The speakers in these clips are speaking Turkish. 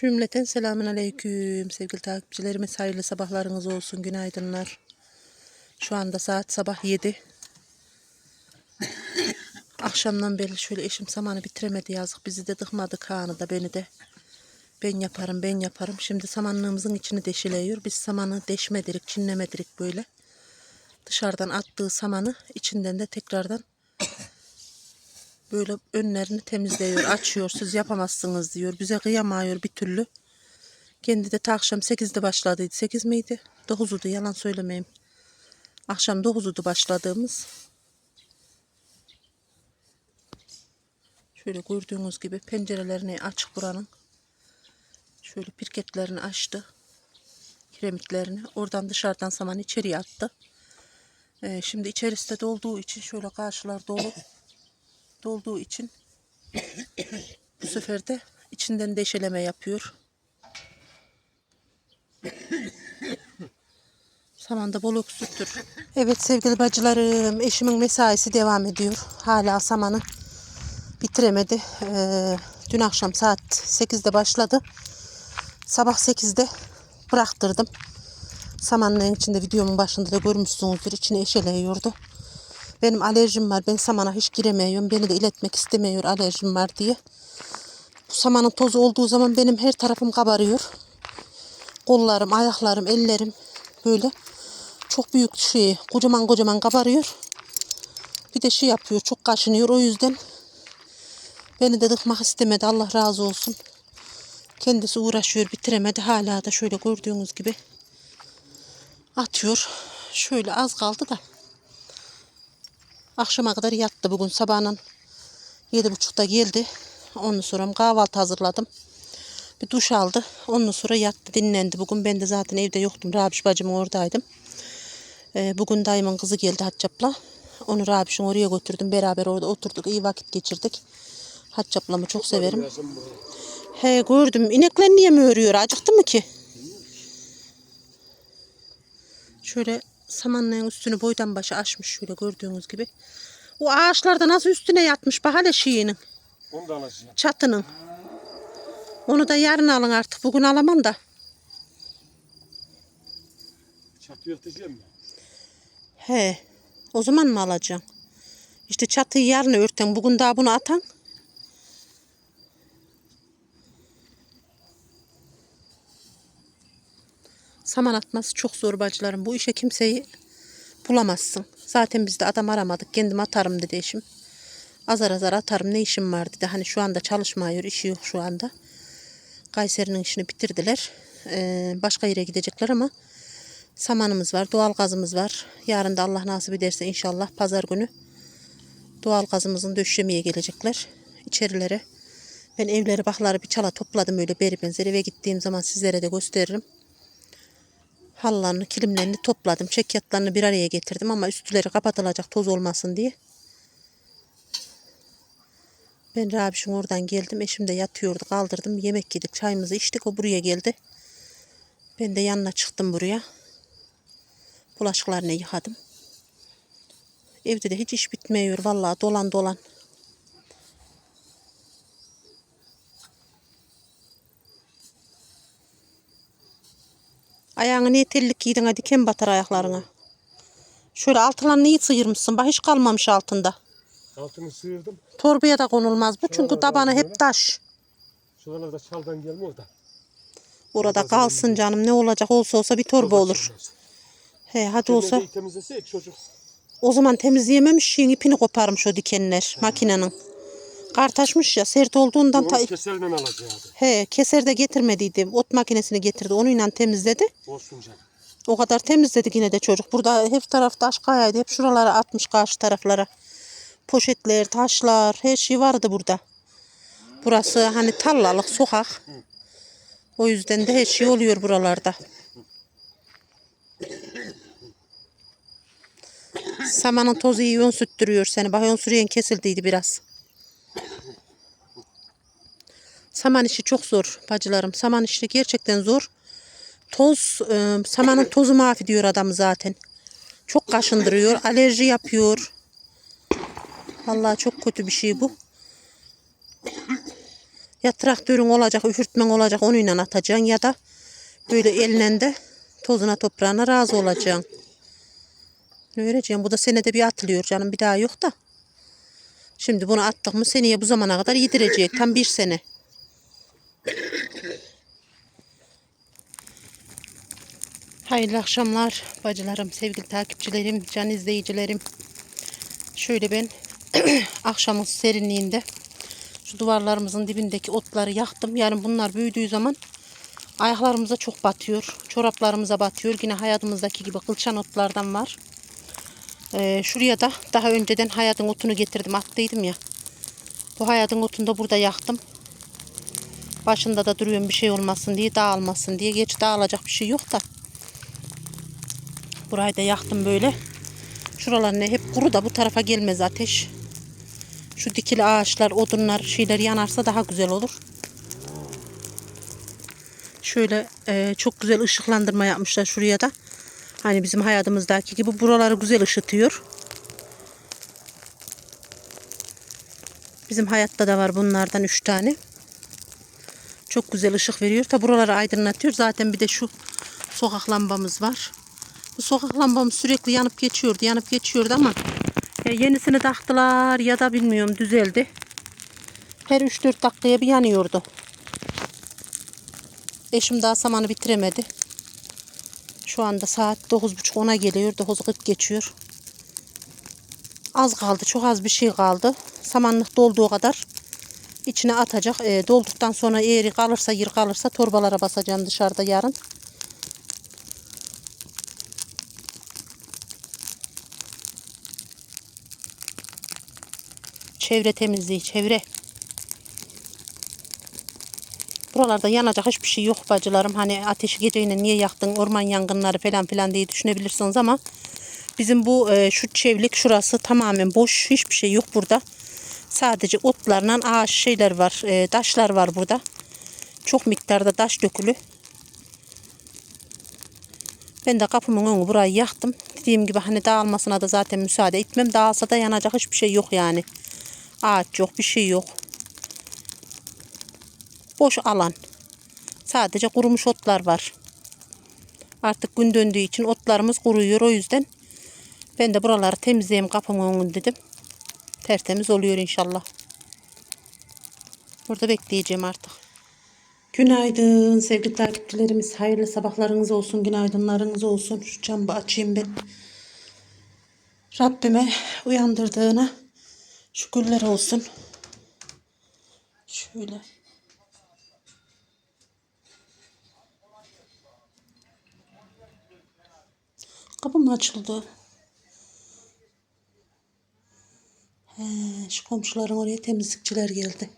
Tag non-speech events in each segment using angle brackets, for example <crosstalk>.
Cümleten selamun aleyküm sevgili takipçilerimiz. Hayırlı sabahlarınız olsun. Günaydınlar. Şu anda saat sabah 7. Akşamdan beri şöyle eşim samanı bitiremedi yazık. Bizi de dıkmadı Kaan'ı da beni de. Ben yaparım ben yaparım. Şimdi samanlığımızın içini deşileyiyor. Biz samanı deşmedirik, çinlemedirik böyle. Dışarıdan attığı samanı içinden de tekrardan böyle önlerini temizliyor, açıyor. Siz yapamazsınız diyor. Bize kıyamıyor bir türlü. Kendi de ta akşam 8'de başladıydı. 8 miydi? 9'uydu yalan söylemeyeyim. Akşam 9'uydu başladığımız. Şöyle gördüğünüz gibi pencerelerini açık buranın. Şöyle pirketlerini açtı. Kiremitlerini. Oradan dışarıdan saman içeriye attı. Ee, şimdi içerisi de dolduğu için şöyle karşılar dolu dolduğu için <coughs> bu sefer de içinden deşeleme yapıyor. <coughs> Samanda bol öksürtür. Evet sevgili bacılarım eşimin mesaisi devam ediyor. Hala samanı bitiremedi. Ee, dün akşam saat 8'de başladı. Sabah 8'de bıraktırdım. Samanlığın içinde videomun başında da görmüşsünüzdür. İçine eşeleyiyordu. Benim alerjim var. Ben samana hiç giremiyorum. Beni de iletmek istemiyor alerjim var diye. Bu samanın tozu olduğu zaman benim her tarafım kabarıyor. Kollarım, ayaklarım, ellerim böyle çok büyük şey, kocaman kocaman kabarıyor. Bir de şey yapıyor, çok kaşınıyor. O yüzden beni de dıkmak istemedi. Allah razı olsun. Kendisi uğraşıyor, bitiremedi. Hala da şöyle gördüğünüz gibi atıyor. Şöyle az kaldı da. Akşama kadar yattı bugün sabahın yedi buçukta geldi. Ondan sonra kahvaltı hazırladım. Bir duş aldı. Ondan sonra yattı dinlendi. Bugün ben de zaten evde yoktum. Rabiş bacımın oradaydım. Ee, bugün dayımın kızı geldi Haccap'la. Onu Rabiş'in oraya götürdüm. Beraber orada oturduk. iyi vakit geçirdik. Haccap'lamı çok severim. He gördüm. İnekler niye mi örüyor? Acıktı mı ki? Şöyle samanlığın üstünü boydan başa açmış şöyle gördüğünüz gibi. O ağaçlarda nasıl üstüne yatmış bak hele şeyinin Onu da alacağım. çatının. Onu da yarın alın artık. Bugün alamam da. Çatı örteceğim mi? He. O zaman mı alacaksın? İşte çatıyı yarın örten. Bugün daha bunu atan. Saman atması çok zor bacılarım. Bu işe kimseyi bulamazsın. Zaten biz de adam aramadık. Kendim atarım dedi eşim. Azar azar atarım ne işim var dedi. Hani şu anda çalışmıyor. işi yok şu anda. Kayseri'nin işini bitirdiler. Ee, başka yere gidecekler ama samanımız var. Doğal gazımız var. Yarın da Allah nasip ederse inşallah pazar günü doğal gazımızın döşemeye gelecekler. içerilere. Ben evleri bakları bir çala topladım öyle beri benzeri. Eve gittiğim zaman sizlere de gösteririm. Hallarını, kilimlerini topladım. Çekyatlarını bir araya getirdim ama üstleri kapatılacak toz olmasın diye. Ben Rabiş'in oradan geldim. Eşim de yatıyordu. Kaldırdım. Yemek yedik. Çayımızı içtik. O buraya geldi. Ben de yanına çıktım buraya. Bulaşıklarını yıkadım. Evde de hiç iş bitmiyor. Vallahi dolan dolan. Ayağına niye tellik giydin? Hadi diken batar ayaklarına. Şöyle altından neyi sıyırmışsın? Bak hiç kalmamış altında. Altını sıyırdım. Torbaya da konulmaz bu çünkü Şuralarda tabanı hep taş. Şuralarda çaldan gelmiyor da. Orada kalsın canım ne olacak olsa olsa bir torba olur. He hadi olsa Olsa. temizlesek çocuk. o zaman temizleyememiş şeyin ipini koparmış o dikenler makinenin. Kartaşmış ya sert olduğundan ta... Onu keserle alacaktı. He keser de getirmediydi. Ot makinesini getirdi. Onunla temizledi. Olsun canım. O kadar temizledi yine de çocuk. Burada hep tarafta aşk kayaydı. Hep şuralara atmış karşı taraflara. Poşetler, taşlar, her şey vardı burada. Burası hani tarlalık sokak. O yüzden de her şey oluyor buralarda. Samanın tozu iyi ön süttürüyor seni. Bak ön sürüyen kesildiydi biraz. Saman işi çok zor bacılarım. Saman işi gerçekten zor. Toz, e, samanın tozu mahvediyor adamı zaten. Çok kaşındırıyor, alerji yapıyor. Vallahi çok kötü bir şey bu. Ya traktörün olacak, üfürtmen olacak onunla atacaksın ya da böyle eline de tozuna toprağına razı olacaksın. Ne vereceğim? Bu da senede bir atılıyor canım bir daha yok da. Şimdi bunu attık mı seneye bu zamana kadar yedirecek. Tam bir sene. Hayırlı akşamlar bacılarım, sevgili takipçilerim, can izleyicilerim. Şöyle ben <clears throat> akşamın serinliğinde şu duvarlarımızın dibindeki otları yaktım. Yani bunlar büyüdüğü zaman ayaklarımıza çok batıyor. Çoraplarımıza batıyor. Yine hayatımızdaki gibi kılçan otlardan var. Ee, şuraya da daha önceden hayatın otunu getirdim attıydım ya. Bu hayatın otunu da burada yaktım. Başında da duruyorum bir şey olmasın diye dağılmasın diye. Geç dağılacak bir şey yok da. Burayı da yaktım böyle. Şuralar ne hep kuru da bu tarafa gelmez ateş. Şu dikili ağaçlar, odunlar, şeyler yanarsa daha güzel olur. Şöyle e, çok güzel ışıklandırma yapmışlar şuraya da. Hani bizim hayatımızdaki gibi buraları güzel ışıtıyor. Bizim hayatta da var bunlardan 3 tane. Çok güzel ışık veriyor. Ta buraları aydınlatıyor. Zaten bir de şu sokak lambamız var. Bu sokak lambamız sürekli yanıp geçiyordu. Yanıp geçiyordu ama ya yenisini taktılar ya da bilmiyorum düzeldi. Her 3-4 dakikaya bir yanıyordu. Eşim daha samanı bitiremedi. Şu anda saat 9.30-10'a geliyor. 9.40 geçiyor. Az kaldı. Çok az bir şey kaldı. Samanlık dolduğu kadar içine atacak. E, dolduktan sonra eğri kalırsa yer kalırsa torbalara basacağım dışarıda yarın. Çevre temizliği, çevre. Buralarda yanacak hiçbir şey yok bacılarım. Hani ateşi geceyle niye yaktın orman yangınları falan filan diye düşünebilirsiniz ama bizim bu e, şu çevlik şurası tamamen boş. Hiçbir şey yok burada. Sadece otlarla ağaç şeyler var. E, taşlar var burada. Çok miktarda taş dökülü. Ben de kapımın önü burayı yaktım. Dediğim gibi hani dağılmasına da zaten müsaade etmem. Dağılsa da yanacak hiçbir şey yok yani. Ağaç yok, bir şey yok. Boş alan. Sadece kurumuş otlar var. Artık gün döndüğü için otlarımız kuruyor. O yüzden ben de buraları temizleyeyim kapımın önünü dedim. Tertemiz oluyor inşallah. Burada bekleyeceğim artık. Günaydın sevgili takipçilerimiz. Hayırlı sabahlarınız olsun, günaydınlarınız olsun. Şu camı açayım ben. Rabbime uyandırdığına şükürler olsun. Şöyle. Kapım açıldı. He, şu komşuların oraya temizlikçiler geldi.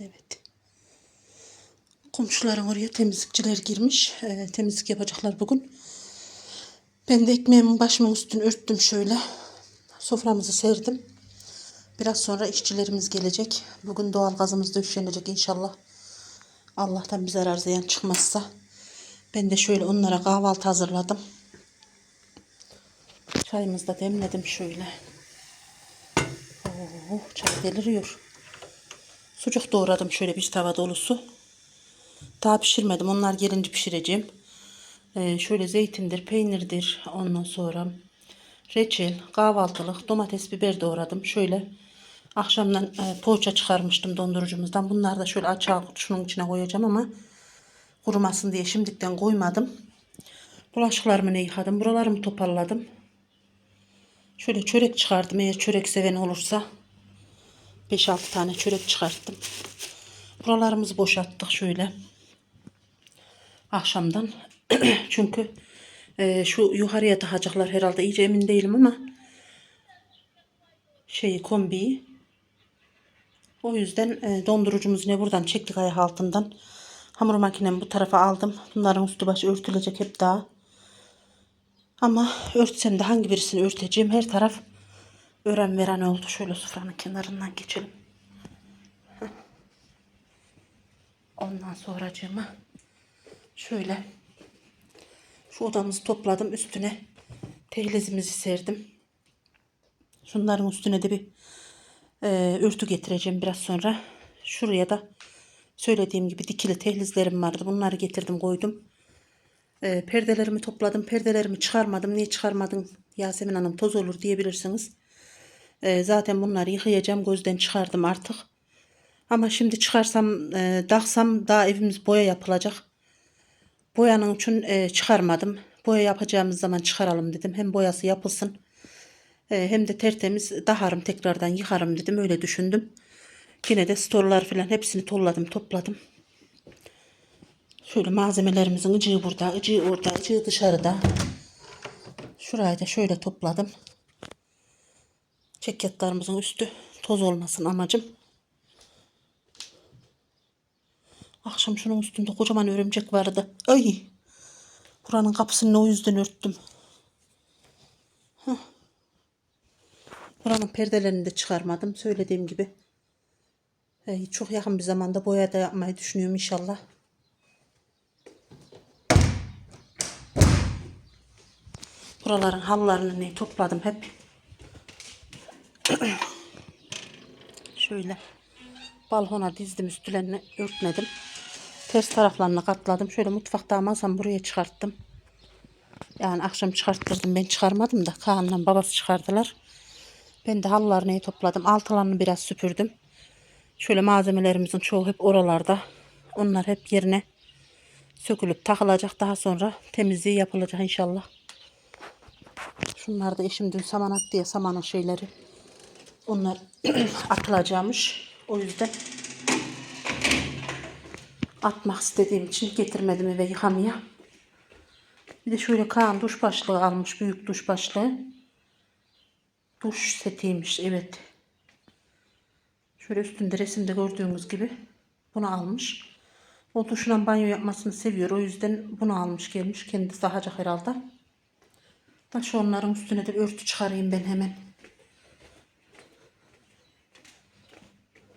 Evet. Komşuların oraya temizlikçiler girmiş. Ee, temizlik yapacaklar bugün. Ben de ekmeğimin başımın üstünü örttüm şöyle. Soframızı serdim. Biraz sonra işçilerimiz gelecek. Bugün doğal gazımız da üşenecek inşallah. Allah'tan bir zarar ziyan çıkmazsa. Ben de şöyle onlara kahvaltı hazırladım. Çayımızı da demledim şöyle. Oo, çay deliriyor. Sucuk doğradım şöyle bir tava dolusu. Daha pişirmedim. Onlar gelince pişireceğim. Ee, şöyle zeytindir, peynirdir. Ondan sonra reçel, kahvaltılık, domates, biber doğradım. Şöyle akşamdan e, poğaça çıkarmıştım dondurucumuzdan. Bunları da şöyle açığa şunun içine koyacağım ama kurumasın diye şimdiden koymadım. Bulaşıklarımı ne yıkadım. Buralarımı toparladım. Şöyle çörek çıkardım. Eğer çörek seven olursa 5-6 tane çörek çıkarttım. Buralarımızı boşalttık şöyle. Akşamdan. <clears throat> Çünkü e, şu yukarıya takacaklar herhalde. iyice emin değilim ama şeyi kombiyi. O yüzden e, dondurucumuzu ne buradan çektik ayak altından. Hamur makinemi bu tarafa aldım. Bunların üstü başı örtülecek hep daha. Ama örtsem de hangi birisini örteceğim her taraf ören veren oldu. Şöyle sofranın kenarından geçelim. Ondan sonracığıma şöyle şu odamızı topladım üstüne Tehlizimizi serdim. Şunların üstüne de bir e, örtü getireceğim biraz sonra. Şuraya da söylediğim gibi dikili tehlizlerim vardı. Bunları getirdim koydum. E, perdelerimi topladım. Perdelerimi çıkarmadım. Niye çıkarmadın Yasemin Hanım toz olur diyebilirsiniz. E, zaten bunları yıkayacağım. Gözden çıkardım artık. Ama şimdi çıkarsam, e, daksam daha evimiz boya yapılacak. Boyanın için e, çıkarmadım. Boya yapacağımız zaman çıkaralım dedim. Hem boyası yapılsın. E, hem de tertemiz daharım tekrardan yıkarım dedim. Öyle düşündüm. Yine de storlar falan hepsini tolladım topladım. Şöyle malzemelerimizin ıcığı burada, ıcığı orada, ıcığı dışarıda. Şurayı da şöyle topladım. Çekyatlarımızın üstü toz olmasın amacım. Akşam şunun üstünde kocaman örümcek vardı. Ay! Buranın kapısını o yüzden örttüm. Hah. Buranın perdelerini de çıkarmadım. Söylediğim gibi. Ee, çok yakın bir zamanda boya da yapmayı düşünüyorum inşallah. Buraların halılarını ne topladım hep. <clears throat> Şöyle balkona dizdim üstlerini örtmedim. Ters taraflarını katladım. Şöyle mutfakta masam buraya çıkarttım. Yani akşam çıkarttırdım. Ben çıkarmadım da Kaan'la babası çıkardılar. Ben de halılarını topladım. Altılarını biraz süpürdüm. Şöyle malzemelerimizin çoğu hep oralarda. Onlar hep yerine sökülüp takılacak. Daha sonra temizliği yapılacak inşallah. Şunlar da eşim dün saman attı ya samanın şeyleri. Onlar <clears throat> atılacakmış. O yüzden atmak istediğim için getirmedim eve yıkamaya. Bir de şöyle Kaan duş başlığı almış. Büyük duş başlığı. Duş setiymiş evet. Şöyle üstünde resimde gördüğünüz gibi bunu almış. O duşla banyo yapmasını seviyor. O yüzden bunu almış gelmiş. Kendisi sahacak herhalde. Da şu onların üstüne de örtü çıkarayım ben hemen.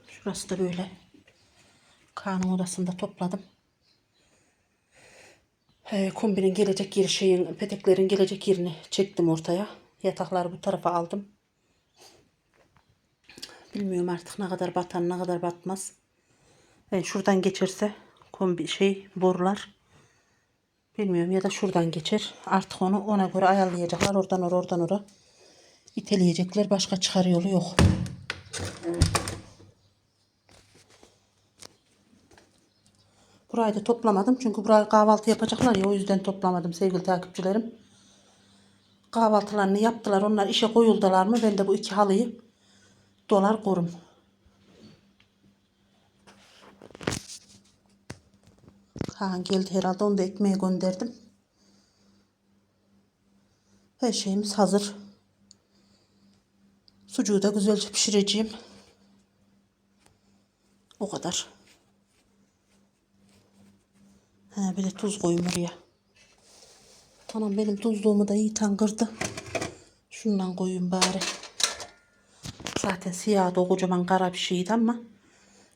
Şurası da böyle. Kaan'ın odasında topladım. Ee, kombinin gelecek yeri şeyin peteklerin gelecek yerini çektim ortaya. Yatakları bu tarafa aldım. Bilmiyorum artık ne kadar batan ne kadar batmaz. Yani şuradan geçerse kombi şey borular bilmiyorum ya da şuradan geçer. Artık onu ona göre ayarlayacaklar. Oradan oraya oradan oraya iteleyecekler. Başka çıkar yolu yok. Burayı da toplamadım. Çünkü burayı kahvaltı yapacaklar ya o yüzden toplamadım sevgili takipçilerim. Kahvaltılarını yaptılar. Onlar işe koyuldular mı ben de bu iki halıyı dolar korum. Kaan geldi herhalde onu da ekmeğe gönderdim. Her şeyimiz hazır. Sucuğu da güzelce pişireceğim. O kadar. Ha, bir de tuz koyayım oraya. Tamam benim tuzluğumu da iyi tangırdı. Şundan koyayım bari. Zaten siyah da o kocaman kara bir şeydi ama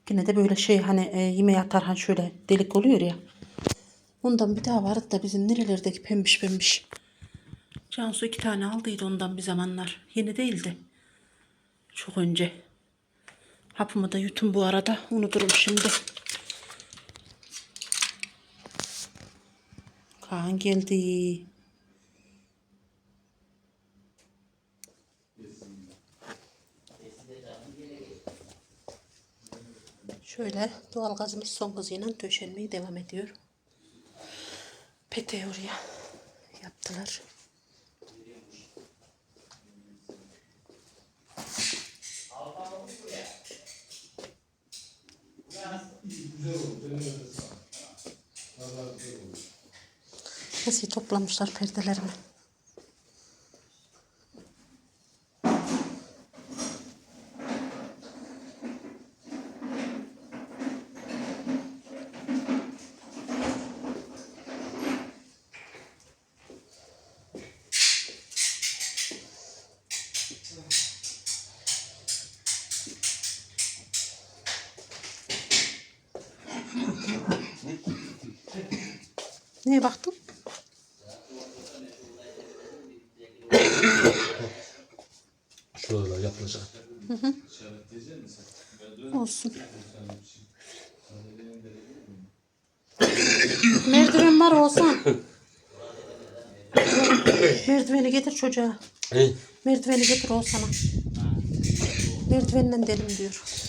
yine de böyle şey hani e, yemeğe atar hani şöyle delik oluyor ya. Ondan bir daha vardı da bizim nerelerdeki pembiş pembiş. Cansu iki tane aldıydı ondan bir zamanlar. Yeni değildi. Çok önce. Hapımı da yutun bu arada. Unuturum şimdi. Kaan geldi. Şöyle doğal gazımız son hızıyla döşenmeye devam ediyor. Peteği oraya yaptılar. Nasıl toplamışlar perdelerimi. Neye baktın? yapılacak. Olsun. Merdiven var olsan. Merdiveni getir çocuğa. He. Merdiveni getir olsana. Merdivenden delim diyor.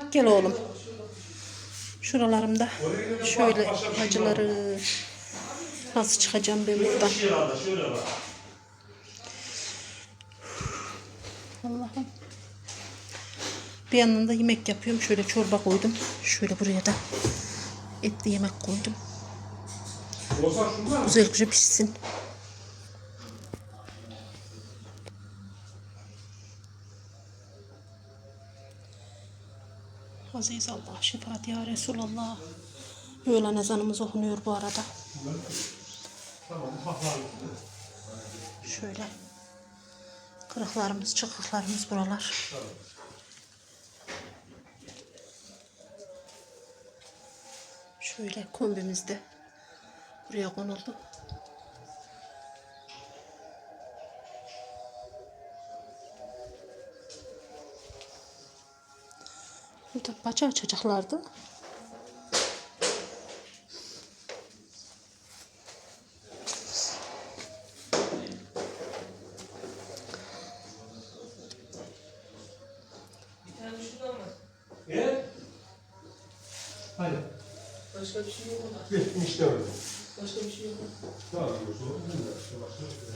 Bak gel oğlum. Şuralarımda şöyle acıları nasıl çıkacağım ben buradan. Allah'ım. Bir yandan da yemek yapıyorum. Şöyle çorba koydum. Şöyle buraya da etli yemek koydum. Şunlar. Güzelce pişsin. Aziz Allah, şefaat ya Resulallah. Öğlen ezanımız okunuyor bu arada. Şöyle. Kırıklarımız, çıkıklarımız buralar. Şöyle kombimiz de buraya konuldu. Baca açacaklardı. Başka bir şey yok mu? Gittim işte öyle. Başka bir şey yok mu? Tamam. o zaman ben de işte başka-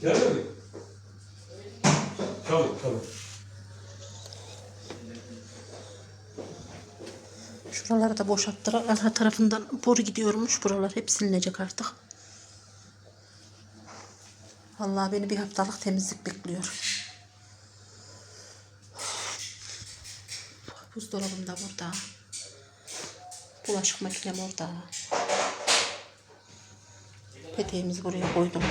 Gel mi? Tamam tamam. Şuraları da boşalttılar. Arka tarafından boru gidiyormuş. Buralar hep silinecek artık. Vallahi beni bir haftalık temizlik bekliyor. Buzdolabım da burada. Bulaşık makinem orada. Peteğimizi buraya koydum.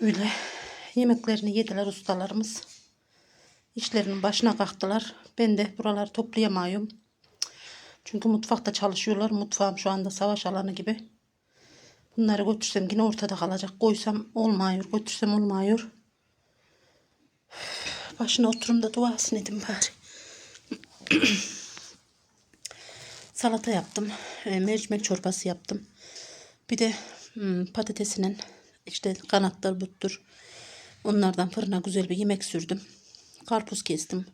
Şöyle yemeklerini yediler ustalarımız. İşlerinin başına kalktılar. Ben de buraları toplayamıyorum. Çünkü mutfakta çalışıyorlar. Mutfağım şu anda savaş alanı gibi. Bunları götürsem yine ortada kalacak. Koysam olmuyor. Götürsem olmuyor. Başına oturum da duasını edin bari. <clears throat> Salata yaptım. e, mercimek çorbası yaptım. Bir de hmm, patatesinin işte kanatlar buttur. Onlardan fırına güzel bir yemek sürdüm. Karpuz kestim.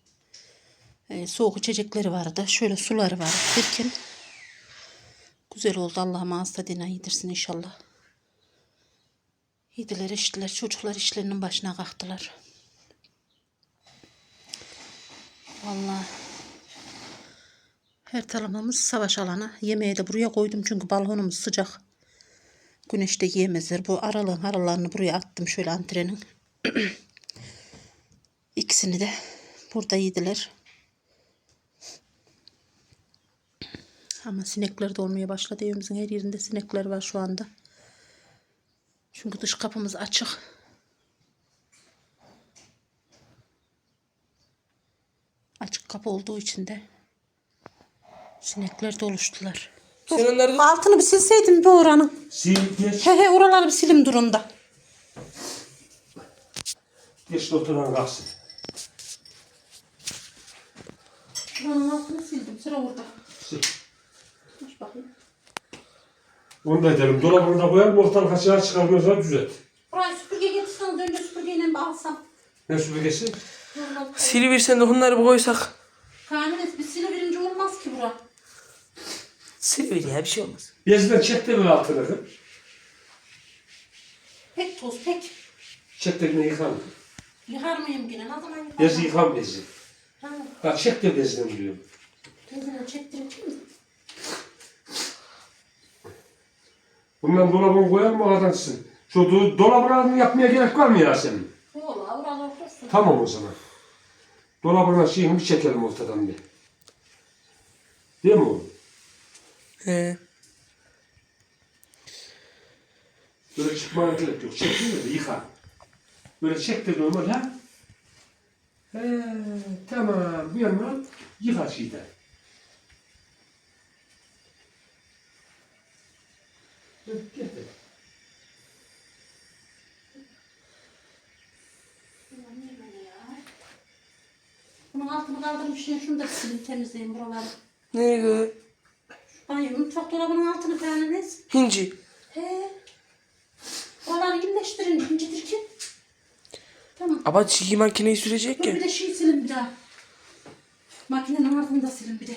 E, soğuk içecekleri vardı. Şöyle suları var. Derken güzel oldu. Allah'ım ağız tadına yedirsin inşallah. Yediler içtiler. Çocuklar işlerinin başına kalktılar. Vallahi her tarafımız savaş alanı. Yemeği de buraya koydum çünkü balkonumuz sıcak. Güneşte yiyemezler. Bu aralığın aralarını buraya attım şöyle antrenin. <clears throat> İkisini de burada yediler. Ama sinekler de olmaya başladı. Evimizin her yerinde sinekler var şu anda. Çünkü dış kapımız açık. Açık kapı olduğu için de sinekler de oluştular. Sen onları Altını bir silseydin bir oranın. Sil geç. He he oraları bir silim durumda. Geç de oturan kalsın. Şuranın altını sildim. Sıra orada. Sil. Aç bakayım. Onu da edelim. Dolabını da koyalım. Ortalık açığa çıkarmıyorsa düzelt. Burayı süpürge getirseniz önce süpürgeyle bir alsam. Ne süpürgesi? siliversen de onları bir koysak. Kamil bir siliverince olmaz ki bura. Siliver ya bir şey olmaz. Bezden çek de bir altını. kız. Pek toz pek. Çek de yine yıkan. Yıkar mıyım yine? Ne zaman yıkar? Bezi yıkan bezi. Ha, Ha çek de bezden diyorum. tezini çektireceğim mi? Bundan dolabını koyalım o kadansın. Şu do dolabını yapmaya gerek var mı ya senin? Yola oralar dursun. Tamam o zaman. Dolabına şeyini bir çekelim ortadan bir. Değil mi oğlum? He. Böyle çıkmana gerek yok. Çektin de yıka. Böyle çektir normal ha. He, tamam. Bir yandan yıka şeyden. Getir. Bunun altını kaldırmışım. Şunu da silin temizleyin buraları. Ne gö? Banyo mutfak dolabının altını ez. Hinci. He. Oraları iyileştirin. İncidirken. Tamam. Ama çiğ makineyi sürecek Dur ya. bir de şey silin bir daha. Makinenin altını da silin bir de.